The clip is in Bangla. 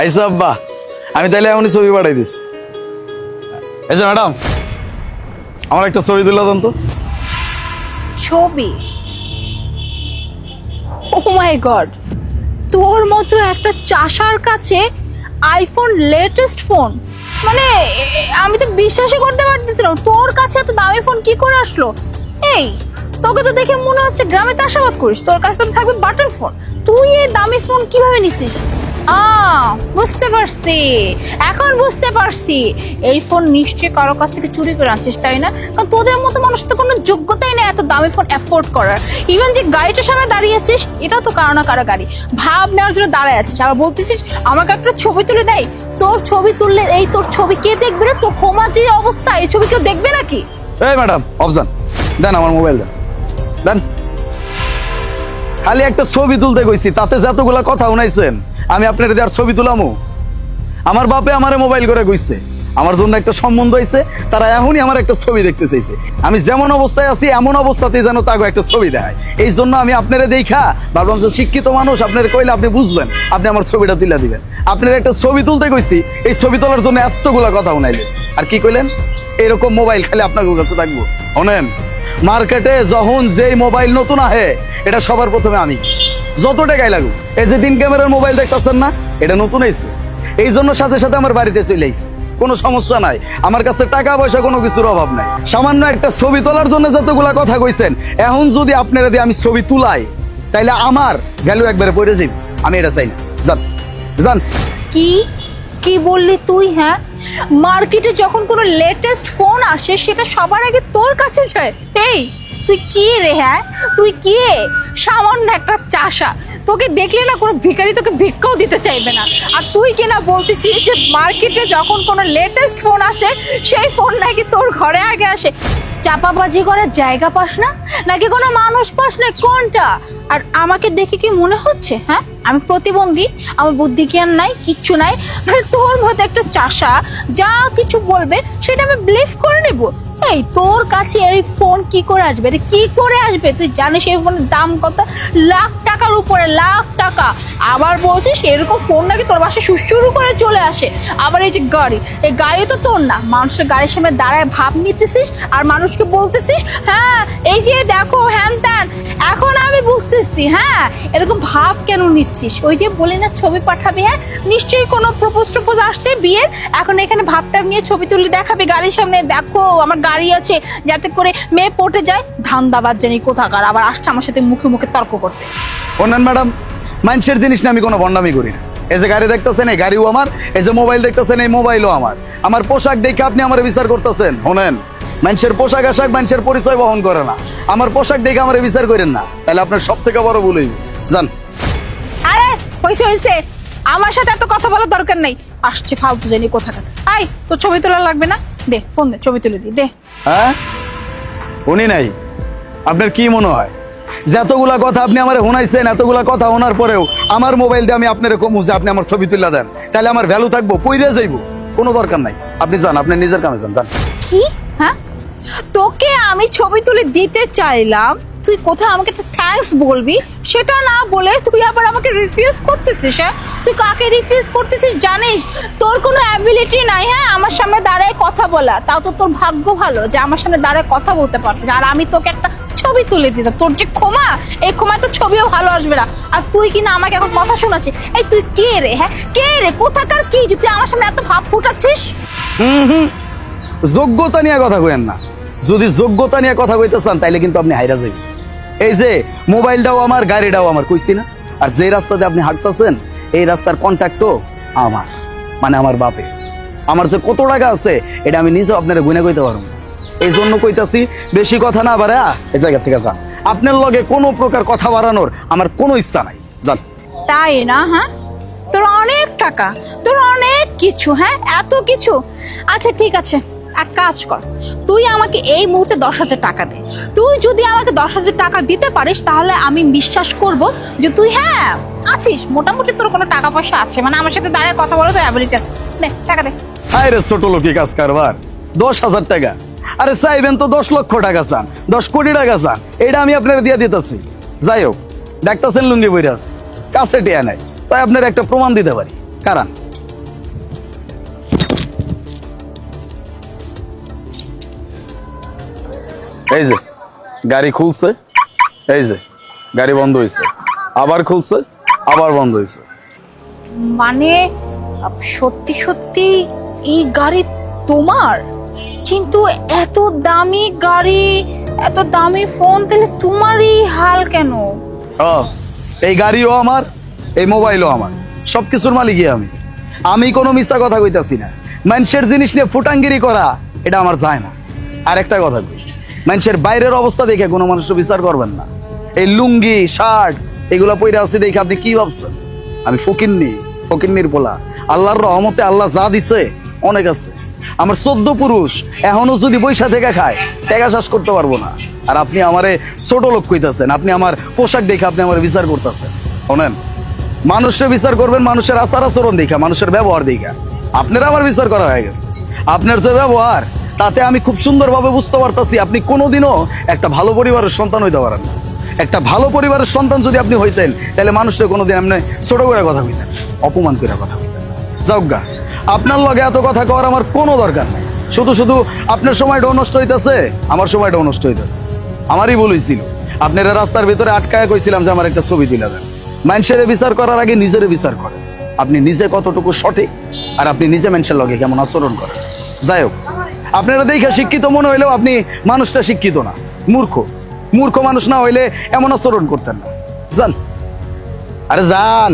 আইসা আব্বা আমি তাহলে এমনই ছবি পাঠাই দিছি। এই যে ম্যাডাম আমার একটা ছবি তুলে দেন তো। ছবি? ও মাই গড তোর মতো একটা চাষার কাছে আইফোন লেটেস্ট ফোন মানে আমি তো বিশ্বাসই করতে পারতেছিলাম তোর কাছে এত দামি ফোন কি করে আসলো? এই তোকে তো দেখে মনে হচ্ছে গ্রামে চাষাবাদ করিস। তোর কাছে তো থাকবে বাটন ফোন তুই এই দামি ফোন কীভাবে নিছিস? বুঝতে পারছি। এখন বুঝতে পারছি। এই ফোন নিশ্চয়ই কারও কাছ থেকে চুরি করে আনছিস, তাই না? কারণ তোদের মতো মানুষ তো কোনো যোগ্যতাই নেই এত দামি ফোন অ্যাফোর্ড করার। ইভেন যে গাড়িটার সামনে দাঁড়িয়ে আছিস, এটাও তো কারও না কারও গাড়ি। ভাব নেওয়ার জন্য দাঁড়ায় আছিস। আবার বলতেছিস, আমাকে একটা ছবি তুলে দেয়। তোর ছবি তুললে এই তোর ছবি কে দেখবে রে? তোর ক্ষমা যে অবস্থা, এই ছবি কেউ দেখবে নাকি? এই ম্যাডাম অপশন দেন আমার মোবাইল দেন। দেন। খালি একটা ছবি তুলতে কইছি, তাতে যতগুলা কথা উনাইছেন আমি আপনার দেওয়ার ছবি তুলামু? আমার বাপে আমারে মোবাইল করে কইছে। আমার জন্য একটা সম্বন্ধ হয়েছে তারা এখনই আমার একটা ছবি দেখতে চাইছে। আমি যেমন অবস্থায় আছি, এমন অবস্থাতেই যেন তাকে একটা ছবি দেয় এই জন্য আমি আপনারা দেখা ভাবলাম যে শিক্ষিত মানুষ, আপনার কইলে আপনি বুঝবেন, আপনি আমার ছবিটা তুলে দিবেন। আপনার একটা ছবি তুলতে কইছি, এই ছবি তোলার জন্য এতগুলা কথা উনাইলেন। আর কি কইলেন? এরকম মোবাইল খালি আপনার কাছে থাকব। শোনেন, মার্কেটে যখন যেই মোবাইল নতুন আহে, এটা সবার প্রথমে আমি। যত টাকাই লাগুক, এই যে তিন ক্যামেরার মোবাইল দেখতেছেন না, এটা নতুন হয়েছে এই জন্য সাথে সাথে আমার বাড়িতে চলে আইছে। কোনো সমস্যা নাই। আমার কাছে টাকা পয়সা কোনো কিছুর অভাব নাই। সামান্য একটা ছবি তোলার জন্য যতগুলা কথা কইছেন, এখন যদি আপনারা দিয়ে আমি ছবি তুলাই, তাইলে আমার ভ্যালু একবারে পড়ে যাবে আমি এটা চাই না। যান। যান। কি? কি বললি তুই হ্যাঁ? মার্কেটে যখন কোনো লেটেস্ট ফোন আসে, সেটা সবার আগে তোর কাছে যায়। এই তুই কি রে হ্যাঁ? তুই কি? সামান্য একটা চাষা। তোকে দেখলে না কোনো ভিখারি তোকে ভিক্ষাও দিতে চাইবে না। আর তুই কি না বলতেছিস যে মার্কেটে যখন কোনো লেটেস্ট ফোন আসে, সেই ফোন নাকি তোর ঘরে আগে আসে। চাপাবাজি করার জায়গা পাস না? নাকি কোনো মানুষ পাস না কোনটা? আর আমাকে দেখে কি মনে হচ্ছে হ্যাঁ? আমি প্রতিবন্ধী, আমার বুদ্ধি জ্ঞান নাই, কিচ্ছু নাই। মানে তোর মতো একটা চাষা যা কিছু বলবে, সেটা আমি বিলিভ করে নেব। এই তোর কাছে এই ফোন কি করে আসবে? এটা কি করে আসবে? তুই জানিস এই ফোনের দাম কত? লাখ টাকার উপরে, লাখ টাকা। আবার বলছিস এরকম ফোন নাকি তোর বাসায় সুসুরু করে চলে আসে। আবার এই যে গাড়ি, এই গাড়ি তো তোর না। মানুষের গাড়ির সামনে দাঁড়ায় ভাব নিতেছিস আর মানুষকে বলতেছিস হ্যাঁ এই যে দেখো, হ্যান ত্যান। এখন আমি বুঝতেছি হ্যাঁ এরকম ভাব কেন নিচ্ছিস? ওই যে বলি না, ছবি পাঠাবি হ্যাঁ? নিশ্চয়ই কোনো প্রপোজ টপোজ আসছে বিয়ের। এখন এখানে ভাবটা নিয়ে ছবি তুলে দেখাবি গাড়ির সামনে। দেখো, আমার গাড়ি আছে, যাতে করে মেয়ে পটে যায় ধান্দাবাদ জানি কোথাকার আবার আসছে আমার সাথে মুখে মুখে তর্ক করতে। অন্যান ম্যাডাম মানুষের জিনিস না আমি কোনো বন্ডামি করি না। এই যে গাড়ি দেখতেছেন এই গাড়িও আমার এই যে মোবাইল দেখতেছেন এই মোবাইলও আমার। আমার পোশাক দেখে আপনি আমার বিচার করতেছেন শোনেন। মানুষের পোশাক আশাক মানুষের পরিচয় বহন করে না। আমার পোশাক দেখে আমার বিচার করেন না। তাহলে আপনার সব থেকে বড় ভুল হইবে। যান। আরে হয়েছে হয়েছে আমার সাথে এত কথা বলার দরকার নেই। আসছে ফালতু জানি কোথাকার। আই তোর ছবি তোলা লাগবে না? দে ফোন দে ছবি তুলে দি দে। হ্যাঁ? উনি নাই? আপনার কি মনে হয়? যতগুলা কথা আপনি আমার শোনাইছেন, এতগুলা কথা শোনার পরেও আমার মোবাইল দিয়ে আমি আপনার কমু যে আপনি আমার ছবি তুলে দেন। তাহলে আমার ভ্যালু থাকব পইরে যাইব। কোনো দরকার নাই। আপনি যান, আপনি নিজের কামে যান যান। কি? হ্যাঁ? তোকে আমি ছবি তুলে দিতে চাইলাম তুই কোথাও আমাকে একটা থ্যাঙ্কস বলবি? সেটা না বলে তুই আবার আমাকে রিফিউজ করতেছিস হ্যাঁ? তুই কাকে রিফিউজ করতেছিস জানিস? তোর কোনো অ্যাবিলিটি নাই হ্যাঁ? আমার সামনে দাঁড়ায় কথা বলা। তাও তো তোর ভাগ্য ভালো যে আমার সামনে দাঁড়ায় কথা বলতে পারতিস আর আমি তোকে একটা ছবি তুলে দিতাম। তোর যে ক্ষমা, এই ক্ষমায় তো ছবিও ভালো আসবে না। আর তুই কিনা আমাকে এখন কথা শোনাচ্ছিস? এই তুই কে রে হ্যাঁ? কে রে? কোথাকার কি? যে তুই আমার সামনে এত ভাব ফুটাচ্ছিস? যোগ্যতা নিয়ে কথা কইেন না। যদি যোগ্যতা নিয়ে কথা কইতে চান, তাইলে কিন্তু আপনি হাইরা যাবেন এই যে, মোবাইলটাও আমার, গাড়িটাও আমার, কইছি না? আর যে রাস্তাতে আপনি হাঁটতেছেন, এই রাস্তার কন্ট্যাক্টও আমার মানে আমার বাপে আমার যে কত টাকা আছে, এটা আমি নিজেও আপনারা গুনে কইতে পারব এই জন্য কইতাছি, বেশি কথা না বাড়া এই জায়গা থেকে যান। আপনার লগে কোনো প্রকার কথা বাড়ানোর আমার কোনো ইচ্ছা নাই। যান। তাই না হ্যাঁ? তোর অনেক টাকা, তোর অনেক কিছু হ্যাঁ? এত কিছু। আচ্ছা ঠিক আছে। এক কাজ কর, তুই আমাকে এই মুহূর্তে দশ হাজার টাকা দে। তুই যদি আমাকে দশ হাজার টাকা দিতে পারিস, তাহলে আমি বিশ্বাস করব যে তুই হ্যাঁ আছিস। মোটামুটি তোর কোনো টাকা পয়সা আছে। মানে আমার সাথে দাঁড়িয়ে কথা বলো তো অ্যাবিলিটি আছে। দে, টাকা দে। হায় রে ছোট লোকি কাজ কারবার। দশ হাজার টাকা। আরে চাইবেন তো দশ লক্ষ টাকা চান, দশ কোটি টাকা চান। এটা আমি আপনার দিয়ে দিতেছি। যাই হোক দেখতেছেন লুঙ্গি বইরাস কাছে টিয়া নাই। তাই আপনার একটা প্রমাণ দিতে পারি। কারণ গাড়ি খুলছে এই যে গাড়ি বন্ধ হয়েছে আবার খুলছে আবার বন্ধ হয়েছে মানে সত্যি সত্যি এই গাড়ি তোমার? কিন্তু এত দামি গাড়ি এত দামি ফোন তাহলে তোমারই হাল কেন? ও এই গাড়িও আমার এই মোবাইলও আমার সব কিছুর মালিকই আমি। আমি কোনো মিথ্যা কথা কইতাছি না। মানুষের জিনিস নিয়ে ফুটাঙ্গিরি করা এটা আমার যায় না। আর একটা কথা কই। মানুষের বাইরের অবস্থা দেখে কোনো মানুষের বিচার করবেন না। এই লুঙ্গি, শার্ট, এগুলা পইরা আছে দেখে আপনি কি ভাবছেন? আমি ফকিন্নি, ফকিন্নির পোলা। আল্লাহর রহমতে আল্লাহ যা দিছে, অনেক আছে। আমার চোদ্দ পুরুষ, এখনও যদি বৈশা থেকে খায়, টাকা শ্বাস করতে পারব না। আর আপনি আমারে ছোট লোক কইতাছেন, আপনি আমার পোশাক দেখে আপনি আমার বিচার করতেছেন। শোনেন মানুষের বিচার করবেন, মানুষের আচার আচরণ দেখা, মানুষের ব্যবহার দেখা। আপনার আমার বিচার করা হয়ে গেছে। আপনার যে ব্যবহার তাতে আমি খুব সুন্দরভাবে বুঝতে পারতাছি আপনি কোনোদিনও একটা ভালো পরিবারের সন্তান হইতে পারেন না। একটা ভালো পরিবারের সন্তান যদি আপনি হইতেন, তাহলে মানুষের কোনোদিন আপনি ছোট করে কথা কইতেন অপমান করে কথা কইতেন যাওগা আপনার লগে এত কথা কওয়ার আমার কোনো দরকার নেই। শুধু শুধু আপনার সময়টাও নষ্ট হইতেছে, আমার সময়টাও নষ্ট হইতেছে। আমারই ভুল আপনারা রাস্তার ভিতরে আটকায় কইছিলাম যে আমার একটা ছবি তুলে দেন। মানুষের বিচার করার আগে নিজের বিচার করেন। আপনি নিজে কতটুকু সঠিক, আর আপনি নিজে মানুষের লগে কেমন আচরণ করেন। যাই হোক আপনারা দেখে শিক্ষিত মনে হইলেও আপনি মানুষটা শিক্ষিত না। মূর্খ। মূর্খ মানুষ না হইলে এমন আচরণ করতেন না। জান আরে যান।